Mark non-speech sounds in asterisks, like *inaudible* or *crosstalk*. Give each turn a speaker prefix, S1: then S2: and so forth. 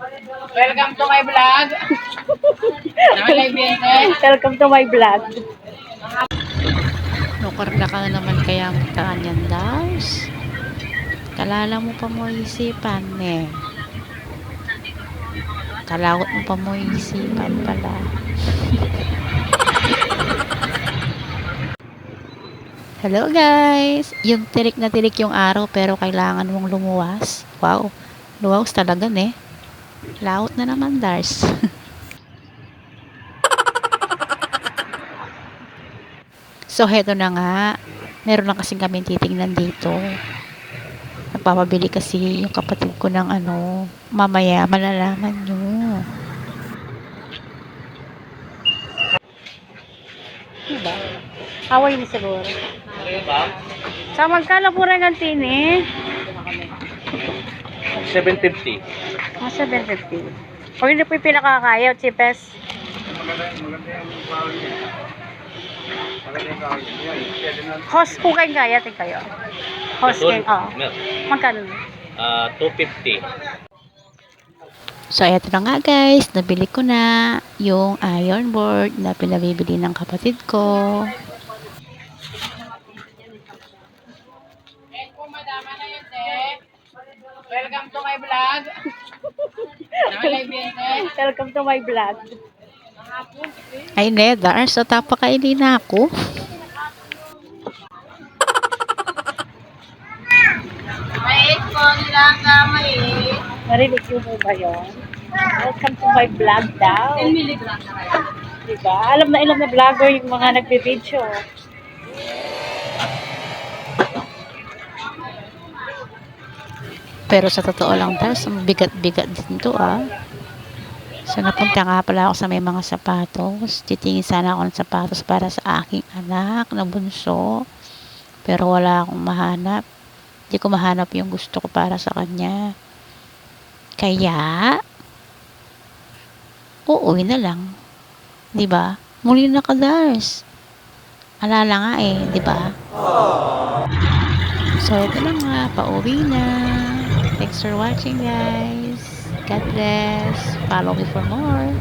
S1: Welcome to my vlog. Yan.
S2: Welcome to my vlog.
S3: Nukarga ka na naman kaya magkakanyan, Dars. Kalala mo pa mo isipan, eh. Kalawat mo pa mo isipan pala. Hello guys! Yung tirik na tirik yung araw pero kailangan mong lumuwas. Wow! Luwaws talaga, eh. Laot na naman, Dars. *laughs* So, heto na nga. Meron na kasing kami titingnan dito. Nagpapabili kasi yung kapatid ko ng ano. Mamaya, malalaman nyo.
S2: Diba? Away ni siguro. Sa magkano po rin ang tini?
S4: 750.
S2: Mga 750. O hindi po yung pinakakaya, chipes. Host po kayong kaya, tin kayo. Host kayo, oo. Magkano?
S4: Ah, 250.
S3: So, eto na nga guys. Nabili ko na yung iron board na pinabibili ng kapatid ko.
S1: Eh, eh. Welcome to my vlog.
S2: Welcome to my vlog.
S3: Ay, ne, Dars. So, tapakaili na ako.
S1: May po nilaga, may
S2: Narinig niyo po ba yun? Welcome to my vlog daw.
S1: 10 milligram na kayo.
S2: Diba? Alam na ilang na vlogger yung mga nagbe-video.
S3: Pero sa totoo lang, ang bigat-bigat din to, ah. So, napunta nga pala ako sa may mga sapatos. Titingin sana ako ng sapatos para sa aking anak na bunso. Pero wala akong mahanap. Hindi ko mahanap yung gusto ko para sa kanya. Kaya, uuwi na lang. 'Di ba? Muli na ka, Dars. Alala nga eh, 'di ba? So, ito na nga, pauwi na. Thanks for watching, guys. God bless. Follow me for more.